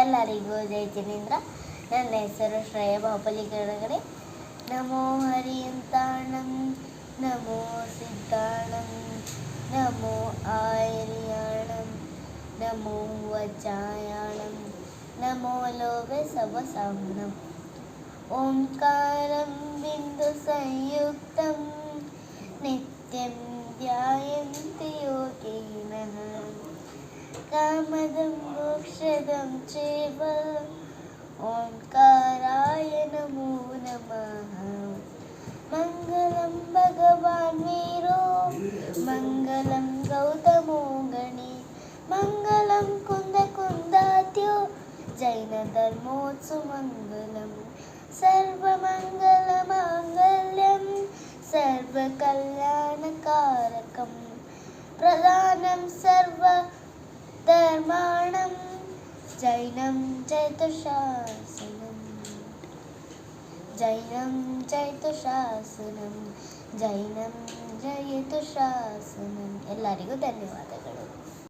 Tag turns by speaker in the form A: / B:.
A: എല്ലാവരെയും ജയ ജനീന്ദ്ര. ഞാൻ നേസ്വര ശ്രേയ ബാബലിക്കണകളെ നമോ ഹരിയം താണം നമോ സിദ്ധാണം നമോ ആയരിയാണം നമോ വചായാണം നമോ ലോക സവസാമണം ഓംകാരം ബിന്ദു സംയുക്തം നിത്യം ധ്യായന്തി യോഗീനം കാമതം मोक्षदं चैव ओङ्काराय नमो नमः। मङ्गलं भगवान् वीरो, मङ्गलं गौतमो गणे। मङ्गलं कुन्दकुन्दात्यो जैनधर्मोत्सुमङ्गलं। सर्वमङ्गलमाङ्गल्यं, सर्वकल्याणकारकं। प्रधानं सर्व জৈনম চৈতশাসনম জৈনম চৈতশাসনম ಜೈನಂ ಜಯತು ಶಾಸನಂ ಎಲ್ಲರಿಗೂ ಧನ್ಯವಾದಗಳು